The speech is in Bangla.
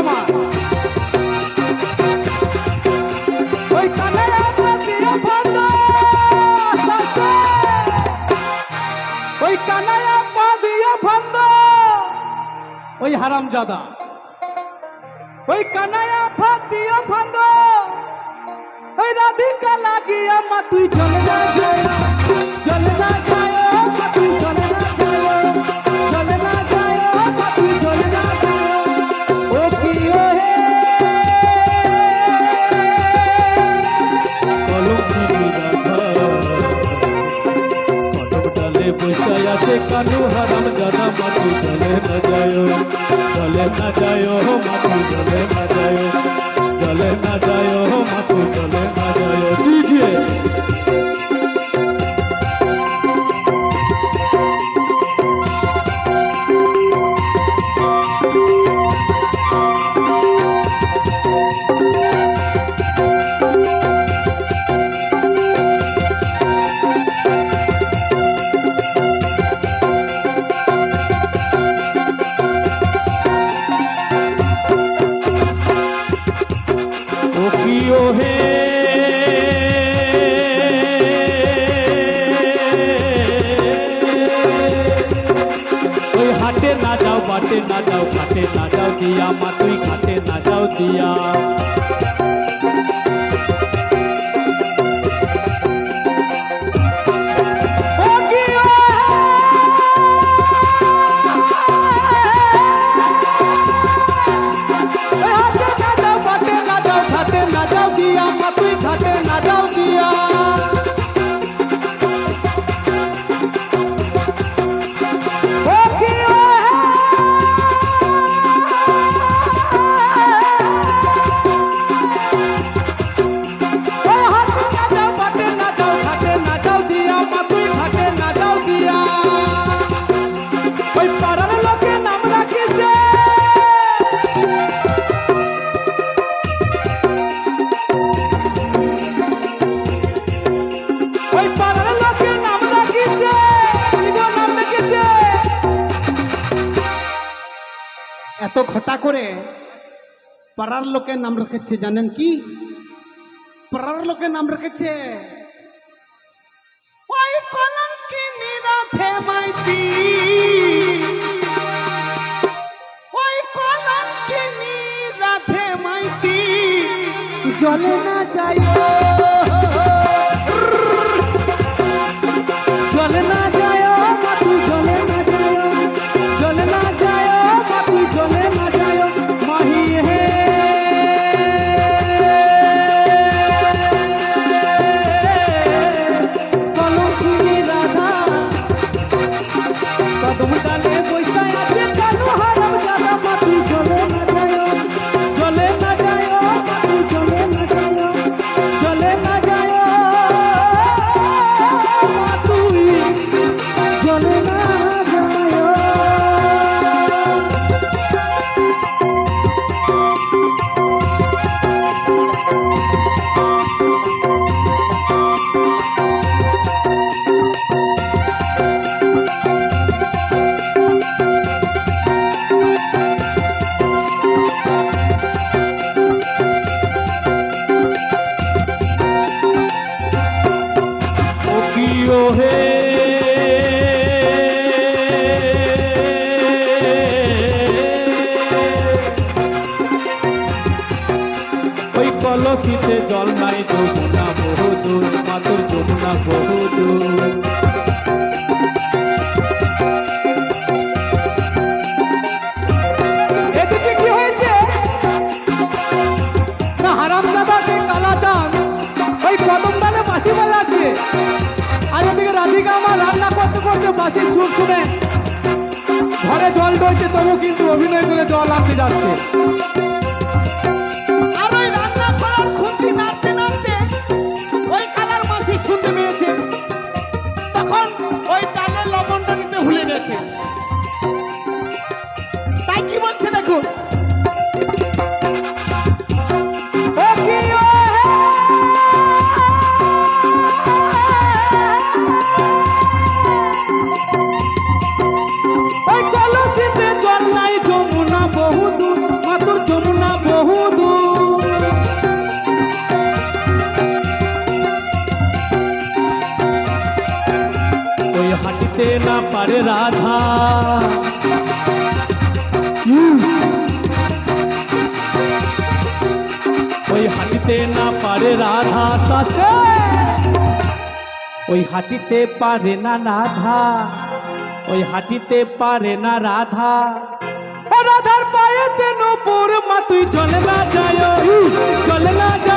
আমার ওই কানায়া পা দিয়া ফান্দ ওই হারামজাদা। ওই কানায়া পা দিয়া ফান্দ ওই রাধিকা লাগিয়া মা তুই চলে যা চলে যা জানো হারাম জানা মাথু জলে না যায় জলে না যায় মাথু জলে না যায় জলে না যায় মাথু ना जाओ दिया मातुई खाते ना जाओ दिया এত ঘটা করে পাড়ার লোকের নাম রেখেছে, জানেন কি? পাড়ার লোকের নাম রেখেছে। জলে না যাই পথে ওই কলসিতে জল নাই যমুনা বহুদূর মাতুর যমুনা বহুদূর। সুর শুনে ঘরে জল ঢলছে তবু কিন্তু অভিনয় করে জল আনতে যাচ্ছে। আর ওই ওই কালার মাসি শুনতে পেয়েছে। তখন ওই ডালের লবণটা নিতে ভুলে গেছে। তাই কি বলছে দেখুন? রাধা। ওই হাঁটিতে না পারে রাধা শাসে ওই হাঁটিতে পারে না রাধা। ওই হাঁটিতে পারে না রাধা। রাধার পায়েতে নপুর মা, তুই চলে না যায় চলে না যায়